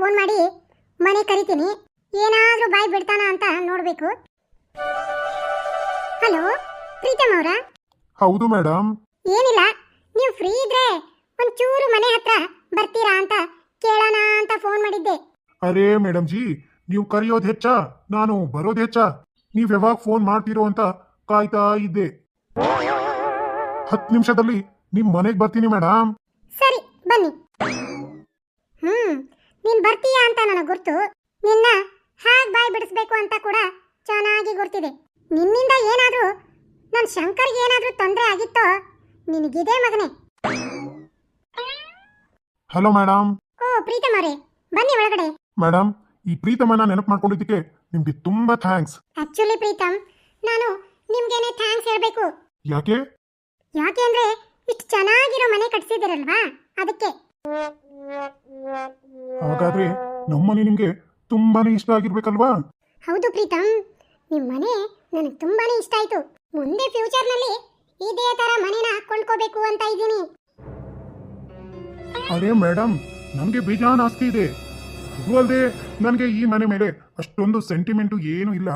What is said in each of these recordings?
Phone ಮಾಡಿ ಮನೆ ಕರಿತೀನಿ ಏನಾದ್ರೂ ಬಾಯ್ ಬಿಡ್ತಾನ ಅಂತ ನೋಡ್ಬೇಕು. ಹಲೋ ಪ್ರೀತಮ್ ಅವರ? ಹೌದು ಮೇಡಮ್ ಏನಿಲ್ಲ ನೀವು ಫ್ರೀ ಇದ್ರೆ ಒಂಚೂರು ಮನೆ ಹತ್ರ ಬರ್ತೀರಾ ಅಂತ ಕೇಳೋಣ ಅಂತ ಫೋನ್ ಮಾಡಿದ್ದೆ. ಅರೇ ಮೇಡಮ್ ಜಿ ನೀವು ಕರೆಯೋದು ಹೆಚ್ಚ ನಾನು ಬರೋದು ಹೆಚ್ಚ. ನೀವ್ ಯಾವಾಗ ಫೋನ್ ಮಾಡ್ತೀರೋ ಅಂತ ಕಾಯ್ತಾ ಇದ್ದೆ. ಹತ್ತು ನಿಮಿಷದಲ್ಲಿ ನಿಮ್ ಮನೆಗೆ ಬರ್ತೀನಿ ಮೇಡಮ್ ಸರಿ ಬನ್ನಿ. ಹ್ಮ್ ನೀನ್ ಬರ್ತೀಯಾ ಅಂತ ನನಗೆ ಗೊತ್ತು ನಿನ್ನ ಹಾಗ್ ಬಾಯ್ ಬಿಡಿಸ್ಬೇಕು ಅಂತ ಕೂಡ ಚೆನ್ನಾಗಿ ಗೊತ್ತಿದೆ ನಿನ್ನಿಂದ ಏನಾದರೂ ನನ್ ಶಂಕರ್ಗೆ ಏನಾದರೂ ತೊಂದರೆ ಆಗಿತ್ತೋ ನಿನಗಿದೆ ಮಗನೇ. ಹಲೋ ಮೇಡಮ್ ಓ ಪ್ರೀತಮ್ ಅವರೇ ಬನ್ನಿ ಒಳಗಡೆ. ಮೇಡಮ್ ಈ ಪ್ರೀತಮನ್ನ ನೆನಪು ಮಾಡ್ಕೊಂಡಿದ್ದಕ್ಕೆ ನಿಮ್ಗೆ ತುಂಬಾ ಥ್ಯಾಂಕ್ಸ್ ಆಕ್ಚುಲಿ ಪ್ರೀತಮ್ ನಾನು ನಿಮ್ಗೇನೆ ಥ್ಯಾಂಕ್ಸ್ ಹೇಳ್ಬೇಕು. ಯಾಕೆ? ಯಾಕೆ ಅಂದ್ರೆ ಇಷ್ಟು ಚೆನ್ನಾಗಿರೋ ಮನೆ ಕಟ್ಸಿದಿರಲ್ವಾ ಅದಕ್ಕೆ. ಹಾಗಾದ್ರೆ ನಮ್ಮನೆ ನಿಮ್ಗೆ ತುಂಬಾನೇ ಇಷ್ಟ ಆಗಿರ್ಬೇಕಲ್ವಾ? ಹೌದು ಪ್ರೀತಮ್ ನಿಮ್ ಮನೆ ನನಗೆ ತುಂಬಾನೇ ಇಷ್ಟ ಆಯ್ತು. ಮುಂದೆ ಫ್ಯೂಚರ್ನಲ್ಲಿ ಇದೇ ತರ ಮನೆನ ಕೊಂಡ್ಕೋಬೇಕು ಅಂತ ಇದ್ದೀನಿ. ಅದೇ ಮೇಡಮ್ ನಮ್ಗೆ ಬೇಜಾನ್ ಆಸ್ತಿ ಇದೆ. ಅದು ಅಲ್ಲದೆ ನನಗೆ ಈ ಮನೆ ಮೇಲೆ ಅಷ್ಟೊಂದು ಸೆಂಟಿಮೆಂಟು ಏನು ಇಲ್ಲ.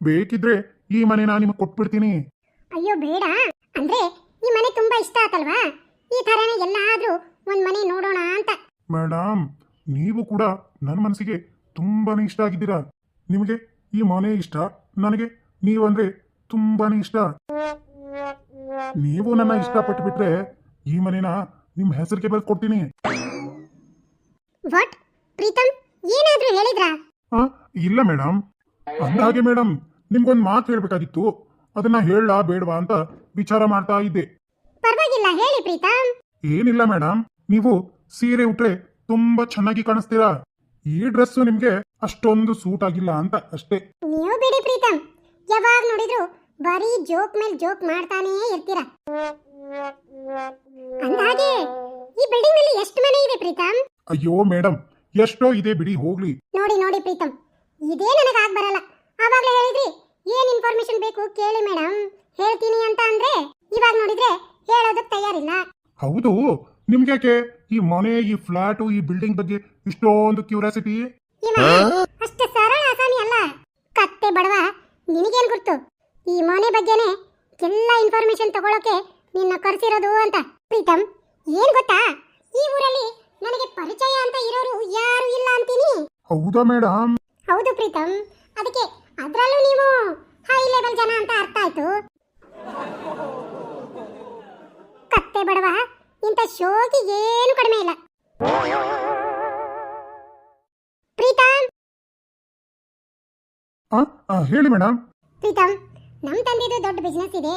ಬೇಕಿದ್ರೆ ಈ ಮನೆ ನಾನು ನಿಮಗೆ ಕೊಟ್ಬಿಡ್ತೀನಿ. ಅಯ್ಯೋ ಬೇಡ. ಅಂದ್ರೆ ಈ ಮನೆ ತುಂಬಾ ಇಷ್ಟ ಆತಲ್ವಾ? ಈ ತರನೇ ಎಲ್ಲಾದ್ರೂ ಒಂದ್ ಮನೆ ನೋಡೋಣ ಅಂತ ಮೇಡಮ್ ನೀವು ಕೂಡ ನನ್ನ ಮನಸ್ಸಿಗೆ ತುಂಬಾನೇ ಇಷ್ಟ ಆಗಿದ್ದೀರಾ? ನಿಮಗೆ ಈ ಮನೆ ಇಷ್ಟ? ನನಗೆ ನೀವಂದ್ರೆ ತುಂಬಾನೇ ಇಷ್ಟ. ನೀವು ನನ್ನ ಇಷ್ಟಪಟ್ಟು ಬಿಟ್ರೆ ಈ ಮನೆನ ನಿಮ್ಮ ಹೆಸರಿಗೆ ಬರೆದು ಕೊಡ್ತೀನಿ ವಾಟ್? ಪ್ರೀತಮ್ ಏನಾದ್ರೂ ಹೇಳಿದ್ರಾ? ಆ, ಇಲ್ಲ ಮೇಡಮ್ ಅಂದಾಗೆ ಮೇಡಮ್ ನಿಮ್ಗೊಂದು ಮಾತು ಹೇಳ್ಬೇಕಾಗಿತ್ತು. ಅದನ್ನ ಹೇಳಲಾ ಬೇಡವಾ ಅಂತ ವಿಚಾರ ಮಾಡ್ತಾ ಇದ್ದೆ. ಪರವಾಗಿಲ್ಲ ಹೇಳಿ ಪ್ರೀತಮ್. ಏನಿಲ್ಲ ಮೇಡಮ್ ನೀವು ಸೀರೆ ಉಟ್ರೆ ತುಂಬಾ ಚೆನ್ನಾಗಿ ಕಾಣಿಸ್ತೀರಾ? ಈ ಡ್ರೆಸ್ ನಿಮ್ಗೆ ಅಷ್ಟೊಂದು ಸೂಟ್ ಆಗಿಲ್ಲ ಅಂತ ಅಷ್ಟೇ. ನೀವು ಬಿಡಿ ಪ್ರೀತಮ್. ಯಾವಾಗ ನೋಡಿದ್ರು ಬರೀ ಜೋಕ್ ಮೇಲೆ ಜೋಕ್ ಮಾಡ್ತಾನೇ ಇರ್ತೀರಾ. ಅಂದಾಗೆ ಈ ಬಿಲ್ಡಿಂಗ್ನಲ್ಲಿ ಎಷ್ಟು ಮನೆ ಇದೆ ಪ್ರೀತಮ್? ಅಯ್ಯೋ ಮೇಡಮ್ ಎಷ್ಟೋ ಇದೆ ಬಿಡಿ ಹೋಗ್ಲಿ. ನೋಡಿ ನೋಡಿ ಪ್ರೀತಮ್. ಇದೇ ನನಗೆ ಆಗ ಬರಲ್ಲ. ಆವಾಗಲೇ ಹೇಳಿದ್ರಿ ಏನ್ ಇನ್ಫಾರ್ಮೇಶನ್ ಬೇಕು ಕೇಳಿ ಮೇಡಮ್ ಹೇಳ್ತೀನಿ ಅಂತ ಅಂದ್ರೆ ಇವಾಗ ನೋಡಿದ್ರೆ ಹೇಳೋದಕ್ಕೆ ತಯಾರಿಲ್ಲ. ಹೌದು ನಿಮ್ಗ್ಯಾಕೆ ಈ ಮನೆ ಈ ಫ್ಲಾಟು ಈ ಬಿಲ್ಡಿಂಗ್ ಬಗ್ಗೆ ಇಷ್ಟೊಂದು ಕ್ಯೂರಿಯಾಸಿಟಿ ಈ ಮನೆ ಅಷ್ಟು ಸರಳ ಅಸಾಮಿ ಅಲ್ಲ. ಕತ್ತೆ ಬಡವ ನಿನಗೇನ್ ಗೊತ್ತು ಈ ಮನೆ ಬಗ್ಗೆನೆ ಎಲ್ಲ ಇನ್ಫಾರ್ಮೇಶನ್ ತಗೊಳಕ್ಕೆ ನಿನ್ನ ಕರೆಸಿರೋದು ಅಂತ. ಪ್ರೀತಮ್ ಏನ್ ಗೊತ್ತಾ? ಈ ಊರಲ್ಲಿ ನನಗೆ ಪರಿಚಯ ಅಂತ ಇರೋರು ಯಾರು ಇಲ್ಲ ಅಂತೀನಿ. ಹೌದಾ ಮೇಡಮ್ ಹೌದು ಪ್ರೀತಮ್. ಅದಕ್ಕೆ ಅದ್ರಲ್ಲೂ ನೀವು ಹೈ ಲೆವೆಲ್ ಜನ ಅಂತ ಅರ್ಥ ಆಯ್ತು. ಕತ್ತೆ ಬಡವ ಇಂಥ ಶೋಕಿ ಏನು ಕಡಿಮೆ ಇಲ್ಲ. ಪ್ರೀತಮ್ ಆ, ಆ, ಹೇಳಿ ಮೇಡಮ್ ಪ್ರೀತಮ್ ನಮ್ಮ ತಂದೆದು ದೊಡ್ಡ ಬಿಸ್ನೆಸ್ ಇದೆ.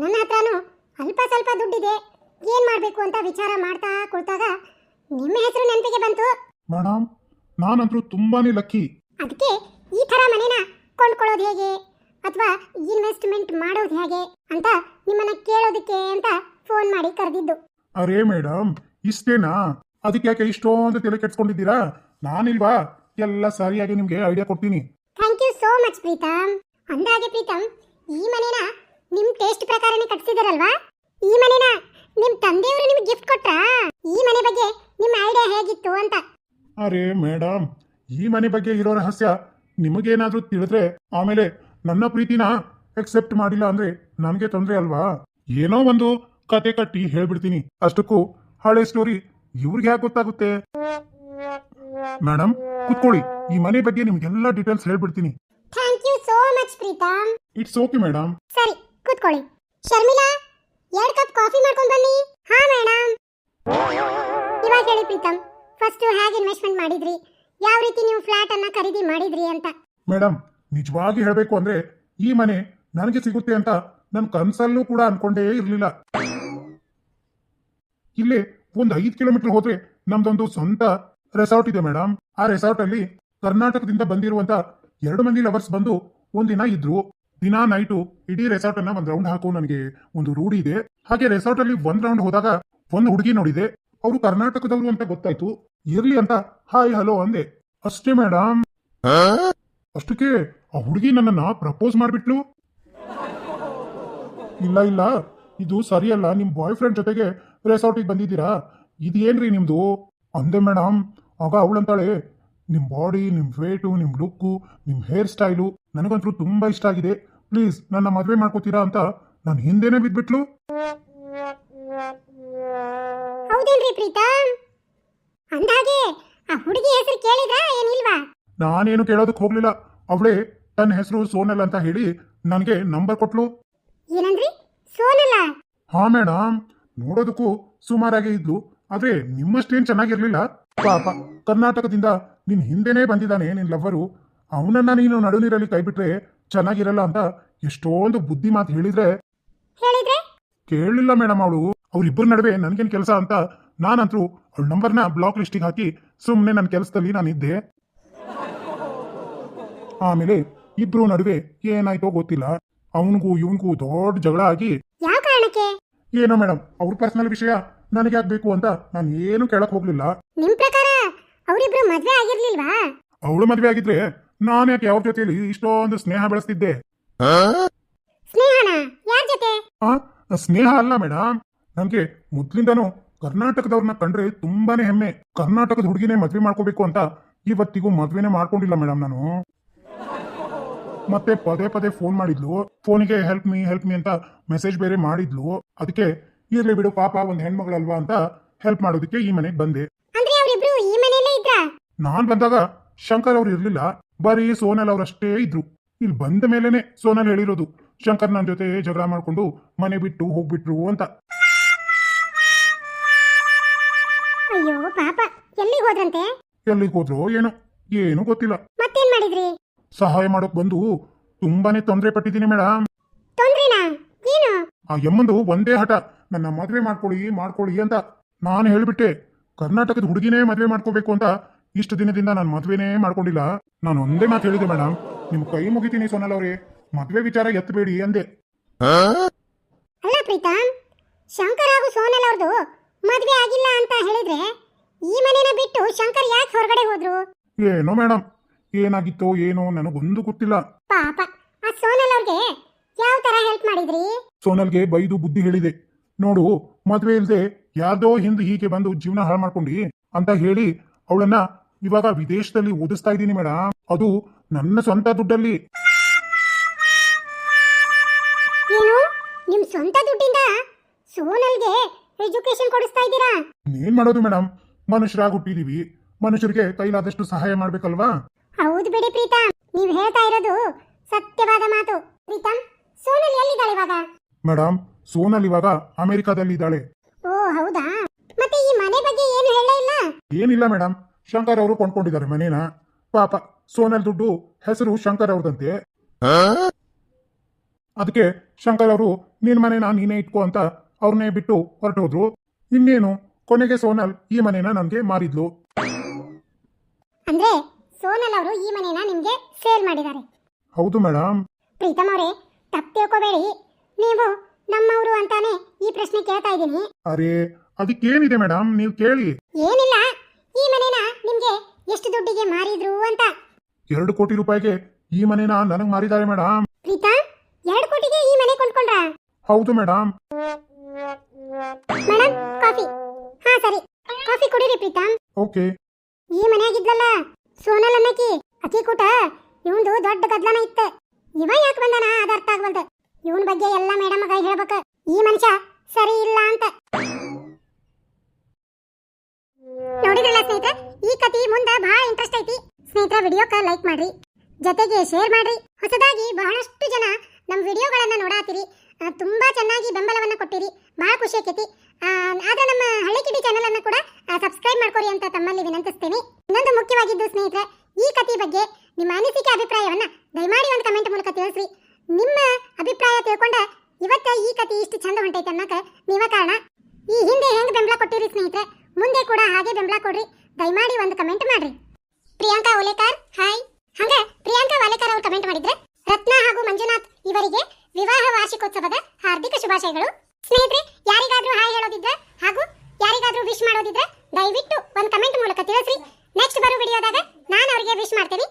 ನನ್ನ ಹತ್ರನೂ ಅಲ್ಪ ಸ್ವಲ್ಪ ದುಡ್ಡಿದೆ. ಏನ್ ಮಾಡ್ಬೇಕು ಅಂತ ವಿಚಾರ ಮಾಡ್ತಾ ಕುಳಿತಾಗ ನಿಮ್ಮ ಹೆಸರು ನೆನಪಿಗೆ ಬಂತು. ಮೇಡಮ್ ನಾನಂತರೂ ತುಂಬಾನೇ ಲಕ್ಕಿ. ಅದಕ್ಕೆ ಈ ತರ ಮನೆನ ಕೊಂಡ್ಕೊಳ್ಳೋದು ಹೇಗೆ? ಅಥವಾ ಇನ್ವೆಸ್ಟ್ಮೆಂಟ್ ಮಾಡೋದು ಹೇಗೆ ಅಂತ ನಿಮ್ಮನ್ನ ಕೇಳೋದಕ್ಕೆ ಅಂತ ಫೋನ್ ಮಾಡಿ ಕರೆದಿದ್ದು. ಅರೇ ಮೇಡಮ್ ಇಷ್ಟೇನಾ? ಅದಕ್ಕೆ ಯಾಕೆ ಇಷ್ಟೊಂದು ತಲೆ ಕೆಡ್ಸ್ಕೊಂಡಿದ್ದೀರಾ? ನಾನಿಲ್ವಾ? ಎಲ್ಲ ಸರಿಯಾಗಿ ನಿಮ್ಗೆ ಐಡಿಯಾ ಕೊಡ್ತೀನಿ. Thank you so much Preetham. ಅಂದಾಗೆ ಪ್ರೀತಮ್ ಈ ಮನೆನ ನಿಮ್ ಟೇಸ್ಟ್ ಪ್ರಕಾರನೇ ಕಟ್ಸಿದಿರಲ್ವಾ? ಈ ಮನೆನ ನಿಮ್ ತಂದೆಯವರು ನಿಮ್ಗೆ ಗಿಫ್ಟ್ ಕೊಟ್ರಾ? ಈ ಮನೆ ಬಗ್ಗೆ ನಿಮ್ಮ ಐಡಿಯಾ ಹೇಗಿತ್ತು ಅಂತ. ಅರೇ ಮೇಡಮ್ ಈ ಮನೆ ಬಗ್ಗೆ ಇರೋ ರಹಸ್ಯ ನಿಮಗೇನಾದ್ರೂ ತಿಳಿದ್ರೆ ಆಮೇಲೆ ನನ್ನ ಪ್ರೀತಿನ ಎಕ್ಸೆಪ್ಟ್ ಮಾಡಿಲ್ಲ ಅಂದ್ರೆ ನನಗೆ ತೊಂದರೆ ಅಲ್ವಾ? ಏನೋ ಒಂದು ಕತೆ ಕಟ್ಟಿ ಹೇಳ್ಬಿಡ್ತೀನಿ. ಅಷ್ಟಕ್ಕೂ ಹಳೆ ಸ್ಟೋರಿ ಇವ್ರಿಗೆ ಯಾಕೆ ಗೊತ್ತಾಗುತ್ತೆ? ಮೇಡಮ್ ಕುತ್ಕೊಳ್ಳಿ. ಈ ಮನೆ ಬಗ್ಗೆ ನಿಮ್ಗೆಲ್ಲ ಡೀಟೇಲ್ಸ್ ಹೇಳ್ಬಿಡ್ತೀನಿ. Thank you so much Preetham. It's okay madam ಸರಿ ಕೂತ್ಕೊಳ್ಳಿ. ಶರ್ಮಿಲಾ ಎರಡು ಕಪ್ ಕಾಫಿ ಮಾಡ್ಕೊಂಡು ಬನ್ನಿ. ಹಾ ಮೇಡಮ್ ಇವಾಗ ಹೇಳಿ ಪ್ರೀತಮ್ ಫಸ್ಟ್ ಹೇಗೆ ಇನ್ವೆಸ್ಟ್ಮೆಂಟ್ ಮಾಡಿದ್ರಿ? ಯಾವ ರೀತಿ ನೀವು ಫ್ಲಾಟ್ ಅನ್ನ ಖರೀದಿ ಮಾಡಿದ್ರಿ ಅಂತ? ಮೇಡಮ್ ನಿಜವಾಗಿ ಹೇಳಬೇಕು ಅಂದ್ರೆ ಈ ಮನೆ ನನಗೆ ಸಿಗುತ್ತೆ ಅಂತ ನನ್ನ ಕನ್ಸಲ್ಲೂ ಕೂಡ ಅನ್ಕೊಂಡೇ ಇರಲಿಲ್ಲ. ಇಲ್ಲಿ ಒಂದು ಐದು ಕಿಲೋಮೀಟರ್ ಹೋದ್ರೆ ನಮ್ದೊಂದು ಸ್ವಂತ ರೆಸಾರ್ಟ್ ಇದೆ ಮೇಡಮ್ ಆ ರೆಸಾರ್ಟ್ ಅಲ್ಲಿ ಕರ್ನಾಟಕದಿಂದ ಬಂದಿರುವಂತ ಎರಡು ಮಂದಿ ಲವರ್ಸ್ ಬಂದು ಒಂದಿನ ಇದ್ರು. ದಿನ ನೈಟು ಇಡೀ ರೆಸಾರ್ಟ್ ಅನ್ನ ಒಂದ್ ರೌಂಡ್ ಹಾಕು ನನಗೆ ಒಂದು ರೂಢಿ ಇದೆ. ಹಾಗೆ ರೆಸಾರ್ಟ್ ಅಲ್ಲಿ ಒಂದ್ ರೌಂಡ್ ಹೋದಾಗ ಒಂದು ಹುಡುಗಿ ನೋಡಿದೆ. ಅವರು ಕರ್ನಾಟಕದವರು ಅಂತ ಗೊತ್ತಾಯ್ತು. ಇರ್ಲಿ ಅಂತ ಹಾಯ್ ಹಲೋ ಅಂದೆ. ಅಷ್ಟೇ ಮೇಡಮ್ ಅಷ್ಟಕ್ಕೆ ಆ ಹುಡುಗಿ ನನ್ನನ್ನ ಪ್ರಪೋಸ್ ಮಾಡ್ಬಿಟ್ಲು. ಇಲ್ಲ ಇಲ್ಲ. ಇದು ಸರಿಯಲ್ಲ ನಿಮ್ಮ ಬಾಯ್ ಫ್ರೆಂಡ್ ಜೊತೆಗೆ ರೆಸಾರ್ಟಿಗೆ ಬಂದಿದ್ದೀರಾ? ಇದೇನ್ರಿ ನಿಮ್ದು? ಅಂದೆ ಮೇಡಮ್ ಆಗ ಅವಳಂತಾಳೆ ನಿಮ್ಮ ಬಾಡಿ ನಿಮ್ಮ ವೇಟು ನಿಮ್ಮ ಲುಕ್ಕು ನಿಮ್ಮ ಹೇರ್ ಸ್ಟೈಲು ನನಗಂತೂ ತುಂಬ ಇಷ್ಟ ಆಗಿದೆ. ಪ್ಲೀಸ್ ನನ್ನ ಮದುವೆ ಮಾಡ್ಕೋತೀರಾ ಅಂತ ನಾನು ಹಿಂದೆನೇ ಬಿದ್ಬಿಟ್ಲು. ಹೌದೇನ್ರಿ ಪ್ರೀತಮ್ ಅಂದಾಗೆ ಆ ಹುಡುಗಿ ಹೆಸರು ಕೇಳಿದ್ರಾ ಏನಿಲ್ವಾ? ನಾನೇನು ಕೇಳೋದಕ್ಕೆ ಹೋಗ್ಲಿಲ್ಲ. ಅವಳೇ ತನ್ನ ಹೆಸರು ಸೋನಲ್ ಅಂತ ಹೇಳಿ ನನಗೆ ನಂಬರ್ ಕೊಟ್ಲು. ಏನಂದ್ರಿ? ಹಾ ಮೇಡಮ್ ನೋಡೋದಕ್ಕೂ ಸುಮಾರಾಗೇ ಇದ್ಲು. ಆದ್ರೆ ನಿಮ್ಮಷ್ಟೇನ್ ಚೆನ್ನಾಗಿರ್ಲಿಲ್ಲ? ಪಾಪ ಕರ್ನಾಟಕದಿಂದ ನಿನ್ ಹಿಂದೆನೇ ಬಂದಿದ್ದಾನೆ ನಿನ್ ಲವ್ವರು. ಅವನನ್ನ ನೀನು ನಡುನೀರಲ್ಲಿ ಕೈಬಿಟ್ರೆ ಚೆನ್ನಾಗಿರಲ್ಲ ಅಂತ ಎಷ್ಟೊಂದು ಬುದ್ಧಿ ಮಾತು ಹೇಳಿದ್ರೆ? ಕೇಳಲಿಲ್ಲ ಮೇಡಮ್ ಅವಳು. ಅವ್ರಿಬ್ಬರ ನಡುವೆ ನನ್ಗೇನ್ ಕೆಲಸ ಅಂತ ನಾನಂತರೂ ಅವಳ ನಂಬರ್ನ ಬ್ಲಾಕ್ ಲಿಸ್ಟಿಗೆ ಹಾಕಿ ಸುಮ್ಮನೆ ನನ್ನ ಕೆಲಸದಲ್ಲಿ ನಾನಿದ್ದೆ. ಆಮೇಲೆ ಇಬ್ರು ನಡುವೆ ಏನಾಯ್ತೋ ಗೊತ್ತಿಲ್ಲ. ಅವನಿಗೂ ಇವನಿಗೂ ದೊಡ್ಡ ಜಗಳ ಆಗಿ ಯಾವ ಕಾರಣಕ್ಕೆ? ಏನೋ ಮೇಡಮ್ ಅವ್ರ ಪರ್ಸನಲ್ ವಿಷಯ ನನಗೆ ಆಗ್ಬೇಕು ಅಂತ ನಾನು ಏನು ಕೇಳಕ್ ಹೋಗ್ಲಿಲ್ಲ. ನಿಮ್ ಪ್ರಕಾರ ಅವರಿಬ್ರು ಮದ್ವೆ ಆಗಿರ್ಲಿಲ್ವಾ? ಅವಳು ಮದ್ವೆ ಆಗಿದ್ರೆ ನಾನು ಯಾಕೆ ಅವ್ರ ಜೊತೆಯಲ್ಲಿ ಇಷ್ಟೊಂದು ಸ್ನೇಹ ಬೆಳೆಸ್ತಿದ್ದೆ? ಸ್ನೇಹನ? ಯಾರ ಜೊತೆ? ಆ ಸ್ನೇಹ ಅಲ್ಲ ಮೇಡಮ್ ನನಗೆ ಮೊದ್ಲಿಂದನೂ ಕರ್ನಾಟಕದವ್ರನ್ನ ಕಂಡ್ರೆ ತುಂಬಾನೇ ಹೆಮ್ಮೆ. ಕರ್ನಾಟಕದ ಹುಡುಗಿನೇ ಮದ್ವೆ ಮಾಡ್ಕೋಬೇಕು ಅಂತ ಇವತ್ತಿಗೂ ಮದ್ವೆನೇ ಮಾಡ್ಕೊಂಡಿಲ್ಲ ಮೇಡಮ್ ನಾನು. ಮತ್ತೆ ಪದೇ ಪದೇ ಫೋನ್ ಮಾಡಿದ್ಲು. ಫೋನಿಗೆ ಹೆಲ್ಪ್ ಮೀ ಹೆಲ್ಪ್ ಮೀ ಅಂತ ಮೆಸೇಜ್ ಬೇರೆ ಮಾಡಿದ್ಲು. ಅದಕ್ಕೆ ಇರ್ಲಿ ಬಿಡು ಪಾಪ ಒಂದು ಹೆಣ್ಮಗಳಲ್ವಾ ಅಂತ ಹೆಲ್ಪ್ ಮಾಡೋದಕ್ಕೆ ಈ ಮನೆಗೆ ಬಂದೆ. ಅಂದ್ರೆ ಅವರಿಬ್ರು ಈ ಮನೆಯಲ್ಲೇ ಇದ್ರಾ? ನಾನ್ ಬಂದಾಗ ಶಂಕರ್ ಅವ್ರು ಇರ್ಲಿಲ್ಲ. ಬರೀ ಸೋನಲ್ ಅವ್ರಷ್ಟೇ ಇದ್ರು. ಇಲ್ಲಿ ಬಂದ ಮೇಲೆನೆ ಸೋನಲ್ ಹೇಳಿರೋದು ಶಂಕರ್ ನನ್ನ ಜೊತೆ ಜಗಳ ಮಾಡ್ಕೊಂಡು ಮನೆ ಬಿಟ್ಟು ಹೋಗ್ಬಿಟ್ರು ಅಂತ. ಅಯ್ಯೋ ಪಾಪ. ಎಲ್ಲಿಗೆ ಹೋದ್ರಂತೆ? ಎಲ್ಲಿಗೆ ಹೋದ್ರೋ ಏನೋ ಏನೂ ಗೊತ್ತಿಲ್ಲ. ಸಹಾಯ ಮಾಡೋಕ್ ಬಂದು ತುಂಬಾನೇ ತೊಂದರೆ ಪಟ್ಟಿದ್ದೀನಿ ಮೇಡಮ್ ತೊಂದ್ರೆನಾ? ಏನು? ಆ ಯಮ್ಮಂದು ಒಂದೇ ಹಠ. ನನ್ನ ಮದ್ವೆ ಮಾಡ್ಕೊಳ್ಳಿ ಮಾಡ್ಕೊಳ್ಳಿ ಅಂತ ನಾನು ಹೇಳ್ಬಿಟ್ಟೆ. ಕರ್ನಾಟಕದ ಹುಡುಗಿನೇ ಮದ್ವೆ ಮಾಡ್ಕೋಬೇಕು ಅಂತ ಇಷ್ಟು ದಿನದಿಂದ ನಾನು ಮದ್ವೆನೇ ಮಾಡ್ಕೊಂಡಿಲ್ಲ. ನಾನು ಒಂದೇ ಮಾತು ಹೇಳಿದೆ ಮೇಡಮ್ ನಿಮ್ ಕೈ ಮುಗಿತೀನಿ ಸೋನಲ್ ಅವ್ರೆ. ಮದ್ವೆ ವಿಚಾರ ಎತ್ತಬೇಡಿ ಅಂದೆ. ಅಲ್ಲ ಪ್ರೀತಾ ಶಂಕರ್ ಹಾಗೂ ಸೋನಲ್ ಅವ್ರದ್ದು ಮದ್ವೆ ಆಗಿಲ್ಲ ಅಂತ ಹೇಳಿದ್ರೆ ಈ ಮನೆನ ಬಿಟ್ಟು ಶಂಕರ್ ಯಾಕೆ ಹೊರಗಡೆ ಹೋದ್ರು? ಏನೋ ಮೇಡಮ್ ಏನಾಗಿತ್ತೋ ಏನೋ ನನಗೊಂದು ಗೊತ್ತಿಲ್ಲ. ಪಾಪ ಆ ಸೋನಲ್ ಅವ್ರಿಗೆ ಯಾವ ತರ ಹೆಲ್ಪ್ ಮಾಡಿದ್ರಿ? ಸೋನಲ್ಗೆ ಬೈದು ಬುದ್ಧಿ ಹೇಳಿದೆ. ನೋಡು ಮದ್ವೆ ಇಲ್ದೆ ಯಾರ್ದೋ ಹಿಂದೆ ಹೀಗೆ ಬಂದು ಜೀವನ ಹಾಳು ಮಾಡ್ಕೊಂಡಿ ಅಂತ ಹೇಳಿ ಅವಳನ್ನ ಇವಾಗ ವಿದೇಶದಲ್ಲಿ ಓದಿಸ್ತಾ ಇದ್ದೀನಿ ಮೇಡಮ್ ಅದು ನನ್ನ ಸ್ವಂತ ದುಡ್ಡಲ್ಲಿ. ಏನು? ನಿಮ್ ಸ್ವಂತ ದುಡ್ಡಿಂದ ಸೋನಲ್ಗೆ ಎಜುಕೇಶನ್ ಕೊಡಿಸ್ತಾ ಇದ್ದೀರಾ? ಏನ್ ಮಾಡೋದು ಮೇಡಮ್ ಮನುಷ್ಯರಾಗಿ ಹುಟ್ಟಿದೀವಿ. ಮನುಷ್ಯರಿಗೆ ಕೈಲಾದಷ್ಟು ಸಹಾಯ ಮಾಡ್ಬೇಕಲ್ವಾ? ಹೌದು ಬಿಡಿ ಪ್ರೀತಮ್ ನೀವು ಹೇಳ್ತಾ ಇರೋದು ಸತ್ಯವಾದ ಮಾತು. ಪ್ರೀತಮ್ ಸೋನಲ್ ಎಲ್ಲಿದ್ದಾಳೆ ಇವಾಗ? ಮೇಡಮ್ ಸೋನಲ್ ಇವಾಗ ಅಮೆರಿಕಾದಲ್ಲಿ ಇದ್ದಾಳೆ ಓ ಹೌದಾ? ಮತ್ತೆ ಈ ಮನೆ ಬಗ್ಗೆ ಏನು ಹೇಳೇ ಇಲ್ಲ? ಏನಿಲ್ಲ ಮೇಡಮ್ ಶಂಕರ್ ಅವರು ಕೊಂಡ್ಕೊಂಡಿದ್ದಾರೆ ಮನೇನ. ಪಾಪ ಸೋನಲ್ ದುಡ್ಡು ಹೆಸರು ಶಂಕರ್ ಅವ್ರದಂತೆ ಅದಕ್ಕೆ ಶಂಕರ್ ಅವರು ನಿನ್ ಮನೇನ ನೀನೇ ಇಟ್ಕೋ ಅಂತ ಅವ್ರನ್ನೇ ಬಿಟ್ಟು ಹೊರಟೋದ್ರು. ಇನ್ನೇನು ಕೊನೆಗೆ ಸೋನಲ್ ಈ ಮನೇನ ನನ್ಗೆ ಮಾರಿದ್ಲು. ಅಂದ್ರೆ ಅವರು ಈ ಮನೆನ ನಿಮಗೆ ಸೇಲ್ ಮಾಡಿದ್ದಾರೆ. ಹೌದು ಮೇಡಮ್ ಪ್ರೀತಮ್ ಅವರೇ ತಪ್ಪು ತಿಳ್ಕೋಬೇಡಿ. ನೀವು ನಮ್ಮವರು ಅಂತಾನೆ ಈ ಪ್ರಶ್ನೆ ಕೇಳ್ತಾ ಇದ್ದೀನಿ. ಅರೆ ಅದಕ್ಕೇನಿದೆ ಮೇಡಮ್ ನೀವು ಕೇಳಿ. ಏನಿಲ್ಲ ಈ ಮನೆನ ನಿಮ್ಗೆ ಎಷ್ಟು ದುಡ್ಡಿಗೆ ಮಾರಿದ್ರು ಅಂತ. ಎರಡು ಕೋಟಿ ರೂಪಾಯಿಗೆ ಈ ಮನೆನ ನನಗೆ ಮಾರಿದ್ದಾರೆ ಮೇಡಮ್ ಪ್ರೀತಾ ಎರಡು ಕೋಟಿಗೆ ಈ ಮನೆ ಕೊಂಡ್ಕೊಂಡ್ರ? ಹೌದು ಮೇಡಮ್ ಮೇಡಮ್ ಕಾಫಿ. ಹಾ ಸರಿ. ಕಾಫಿ ಕುಡೀರಿ ಪ್ರೀತಮ್. ಓಕೆ. ಈ ಮನೆಯಾಗಿದ್ಲಲ್ಲ ಸೋನಲ್ ಅನ್ನಕಿ ಅಕ್ಕಿ ಕೂಟ, ಇವಂದು ದೊಡ್ಡ ಗದ್ಲನ ಇತ್ತ. ಇವ ಯಾಕೆ ಬಂದಾನ? ಅದ ಅರ್ಥ ಆಗ್ವಲ್ದ. ಇವನ್ ಬಗ್ಗೆ ಎಲ್ಲ ಮೇಡಮ್ ಗೈ ಹೇಳ್ಬೇಕ. ಈ ಮನುಷ್ಯ ಸರಿ ಇಲ್ಲ ಅಂತ. ನೋಡಿದ್ರಲ್ಲ ಸ್ನೇಹಿತರೆ, ಈ ಕತಿ ಮುಂದ ಬಹಳ ಇಂಟ್ರೆಸ್ಟ್ ಐತಿ. ಸ್ನೇಹಿತರೆ, ವಿಡಿಯೋಕ ಲೈಕ್ ಮಾಡ್ರಿ. ಜೊತೆಗೆ ಶೇರ್ ಮಾಡ್ರಿ. ಹೊಸದಾಗಿ ಬಹಳಷ್ಟು ಜನ ನಮ್ಮ ವಿಡಿಯೋಗಳನ್ನ ನೋಡಾತಿರಿ. ತುಂಬಾ ಚೆನ್ನಾಗಿ ಬೆಂಬಲವನ್ನ ಕೊಟ್ಟಿರಿ. ಬಹಳ ಖುಷಿ ಆಕೈತಿ. ಆದ್ರೆ ನಮ್ಮ ಹಳ್ಳಿ ಕಿಡಿ ಚಾನಲ್ ಅನ್ನು ಕೂಡ ಸಬ್ಸ್ಕ್ರೈಬ್ ಮಾಡ್ಕೊರಿ ಅಂತ ತಮ್ಮಲ್ಲಿ ವಿನಂತಿಸ್ತೀನಿ. ಇನ್ನೊಂದು ಮುಖ್ಯವಾಗಿದ್ದು ಸ್ನೇಹಿತರೆ, ಈ ಕಥೆ ಬಗ್ಗೆ ನಿಮ್ಮ ಅನಿಸಿಕೆ ಅಭಿಪ್ರಾಯವನ್ನ ದಯಮಾಡಿ ಒಂದು ಕಮೆಂಟ್ ಮೂಲಕ ತಿಳಿಸ್ರಿ. ನಿಮ್ಮ ಅಭಿಪ್ರಾಯ ತಿಳ್ಕೊಂಡ ಇವತ್ತ ಈ ಕಥೆ ಇಷ್ಟು ಚಂದ ಹೊಂಟೈತೆ ಅನ್ನಕ ನೀವ ಕಾರಣ. ಈ ಹಿಂದೆ ಹೆಂಗ್ ಬೆಂಬಲ ಕೊಟ್ಟಿರಿ ಸ್ನೇಹಿತರೆ, ಮುಂದೆ ಕೂಡ ಹಾಗೆ ಬೆಂಬಲ ಕೊಡ್ರಿ. ದಯಮಾಡಿ ಒಂದು ಕಮೆಂಟ್ ಮಾಡ್ರಿ. ಪ್ರಿಯಾಂಕಾ ಓಲೇಕರ್ ಹಾಯ್ ಹಂಗ ಪ್ರಿಯಾಂಕಾ ವಾಲೇಕರ್ ಅವರು ಕಮೆಂಟ್ ಮಾಡಿದ್ರೆ, ರತ್ನ ಹಾಗೂ ಮಂಜುನಾಥ್ ಇವರಿಗೆ ವಿವಾಹ ವಾರ್ಷಿಕೋತ್ಸವದ ಹಾರ್ದಿಕ ಶುಭಾಶಯಗಳು. ಸ್ನೇಹಿತರೆ, ಯಾರಿಗಾದ್ರೂ ಹಾಯ್ ಹೇಳೋದಿದ್ರೆ ಹಾಗೂ ಯಾರಿಗಾದ್ರೂ ವಿಶ್ ಮಾಡೋದಿದ್ರೆ ದಯವಿಟ್ಟು ಒಂದು ಕಮೆಂಟ್ ಮೂಲಕ ತಿಳಿಸ್ರಿ. ನೆಕ್ಸ್ಟ್ ಬರೋ ವಿಡಿಯೋದಾಗ ನಾನು ಅವರಿಗೆ ವಿಶ್ ಮಾಡ್ತೀನಿ.